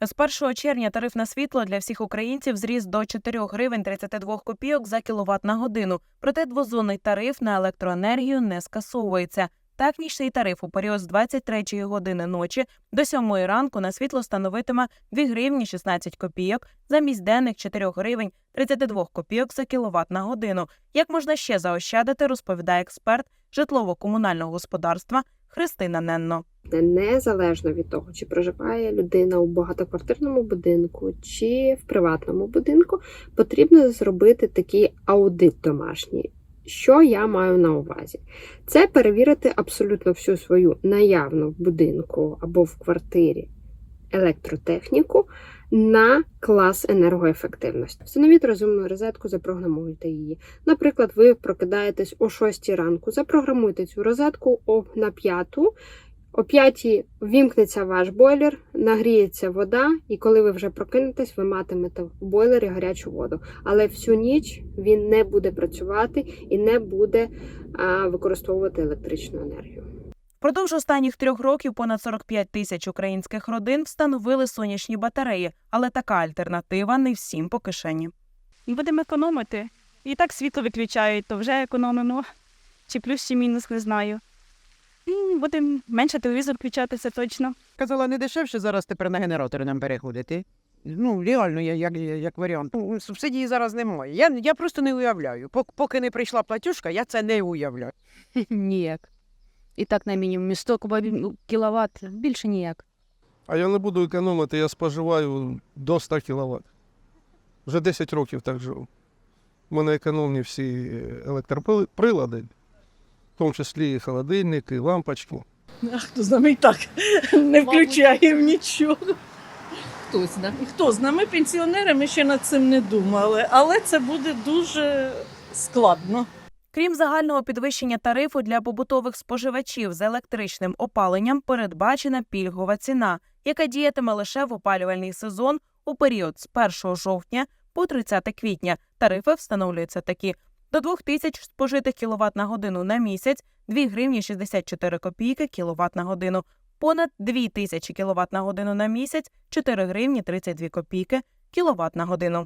З 1 червня тариф на світло для всіх українців зріс до 4 гривень 32 копійок за кіловат на годину. Проте двозонний тариф на електроенергію не скасовується. Так, нічний тариф у період з 23 години ночі до 7 ранку на світло становитиме 2 гривні 16 копійок замість денних 4 гривень 32 копійок за кіловат на годину. Як можна ще заощадити, розповідає експерт житлово-комунального господарства Христина Ненно. Незалежно від того, чи проживає людина у багатоквартирному будинку чи в приватному будинку, потрібно зробити такий аудит домашній. Що я маю на увазі? Це перевірити абсолютно всю свою наявну в будинку або в квартирі електротехніку на клас енергоефективності. Встановіть розумну розетку, запрограмуйте її. Наприклад, ви прокидаєтесь о 6 ранку, запрограмуйте цю розетку о, на 5. О 5 вімкнеться ваш бойлер, нагріється вода, і коли ви вже прокинетесь, ви матимете в бойлері гарячу воду. Але всю ніч він не буде працювати і не буде а, використовувати електричну енергію. Впродовж останніх трьох років понад 45 тисяч українських родин встановили сонячні батареї, але така альтернатива не всім по кишені. Будемо економити. І так світло виключають, то вже економимо. Чи плюс, чи мінус, не знаю. Будемо менше телевізор включатися точно. Казала, не дешевше зараз тепер на генератори нам переходити. Ну, реально, я- як, як варіант. Ну, Субсидії зараз немає. Я, я просто не уявляю. Пок- Поки не прийшла платіжка, я це не уявляю. Ніяк. І так на мінімумі 100 кіловат, більше ніяк. А я не буду економити, я споживаю до 100 кВт. Вже 10 років так живу. У мене економні всі електроприлади, в тому числі і холодильник, і лампочки. А хто з нами і так не включаємо нічого. Хтось, да? І Хто з нами пенсіонери, ми ще над цим не думали, але це буде дуже складно. Крім загального підвищення тарифу для побутових споживачів з електричним опаленням, передбачена пільгова ціна, яка діятиме лише в опалювальний сезон у період з 1 жовтня по 30 квітня. Тарифи встановлюються такі: до 2000 спожитих кВт на годину на місяць 2 гривні 64 копійки кВт на годину. Понад 2000 кВт на годину на місяць 4 гривні 32 копійки кВт на годину.